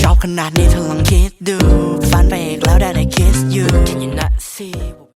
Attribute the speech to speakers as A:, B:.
A: ชอบขนาดนี้เธอลองคิดดูฟันไปอีกแล้วได้แต่ kiss you Can you not